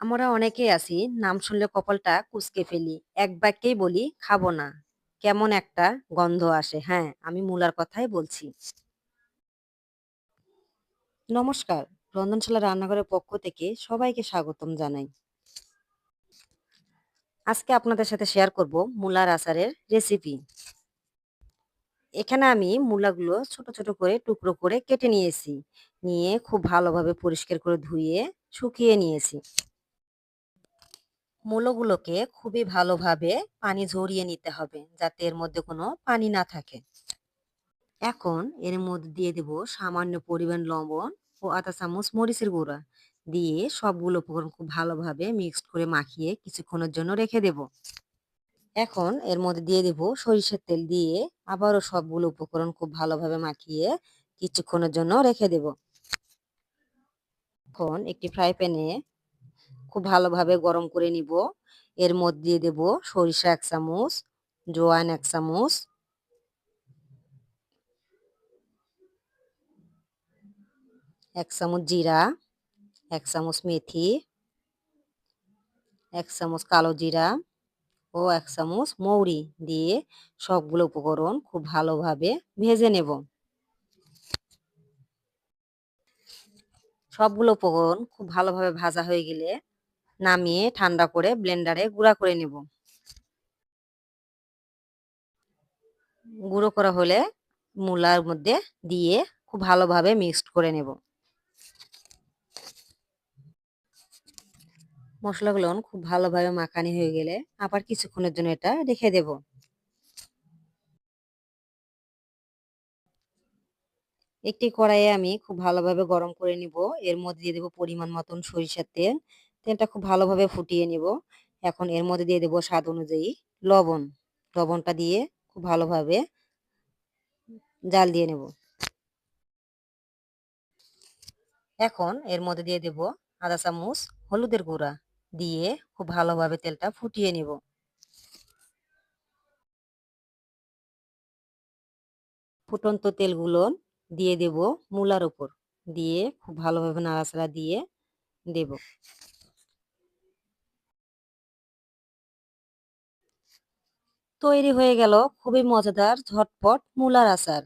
আমরা অনেকেই আছি নাম শুনলে কপালটা কুচকে ফেলি। এক বাক্যেই বলি খাব না। কেমন একটা গন্ধ আসে। হ্যাঁ, আমি মূলার কথাই বলছি। নমস্কার, রন্ধনশালা রান্নাঘরের পক্ষ থেকে সবাইকে স্বাগতম জানাই। আজকে আপনাদের সাথে শেয়ার করব মূলার আচারের রেসিপি। এখানে আমি মূলাগুলো ছোট, ছোট করে টুকরো করে কেটে নিয়েছি। নিয়ে খুব ভালোভাবে পরিষ্কার করে ধুয়ে শুকিয়ে নিয়েছি। মূলোগুলোকে খুবই ভালোভাবে পানি ঝরিয়ে নিতে হবে যাতে এর মধ্যে কোনো পানি না থাকে। এখন এর মধ্যে দিয়ে দেব সামান্য পরিমাণ লবণ ও আধা চামচ মরিচের গুঁড়া দিয়ে সবগুলো উপকরণ খুব ভালোভাবে মিক্সড করে মাখিয়ে কিছুক্ষণের জন্য রেখে দেব। এখন এর মধ্যে দিয়ে দেব সরিষার তেল দিয়ে আবারও সবগুলো উপকরণ খুব ভালোভাবে মাখিয়ে কিছুক্ষণের জন্য রেখে দেব। এখন একটি ফ্রাই প্যানে খুব ভালোভাবে গরম করে নিব। এর মধ্যে দেব সরিষা এক চামচ, জোয়ান এক চামচ। এক চামচ জিরা, এক চামচ মেথি, এক চামচ কালো জিরা ও এক চামচ মৌরি দিয়ে সবগুলো উপকরণ খুব ভালোভাবে ভেজে নেব। সবগুলো উপকরণ খুব ভালোভাবে ভাজা হয়ে গেলে নামিয়ে ঠান্ডা করে ব্লেন্ডারে গুঁড়া করে নেব। গুঁড়ো করা হলে মূলার মধ্যে দিয়ে খুব ভালোভাবে মিক্সড করে নেব। মশলাগুলো খুব ভালোভাবে মাখানি হয়ে গেলে আবার কিছুক্ষণের জন্য এটা রেখে দেব। একটি কড়াইয়ে আমি খুব ভালোভাবে গরম করে নিব। এর মধ্যে দিয়ে দেবো পরিমাণ মতন সরিষার তেল। তেলটা খুব ভালোভাবে ফুটিয়ে নিব। এখন এর মধ্যে দিয়ে দেবো স্বাদ অনুযায়ী লবণ। লবণটা দিয়ে খুব ভালোভাবে জাল দিয়ে নেব। এখন এর মধ্যে দিয়ে দেব আদা চামচ, হলুদের গুঁড়া দিয়ে খুব ভালোভাবে তেলটা ফুটিয়ে নেব। ফুটন্ত তেলগুলো দিয়ে দেব মূলার উপর। দিয়ে খুব ভালোভাবে নাড়াচাড়া দিয়ে দেব। তৈরি হয়ে গেল। খুবই মজাদার ঝটপট মূলার আচার।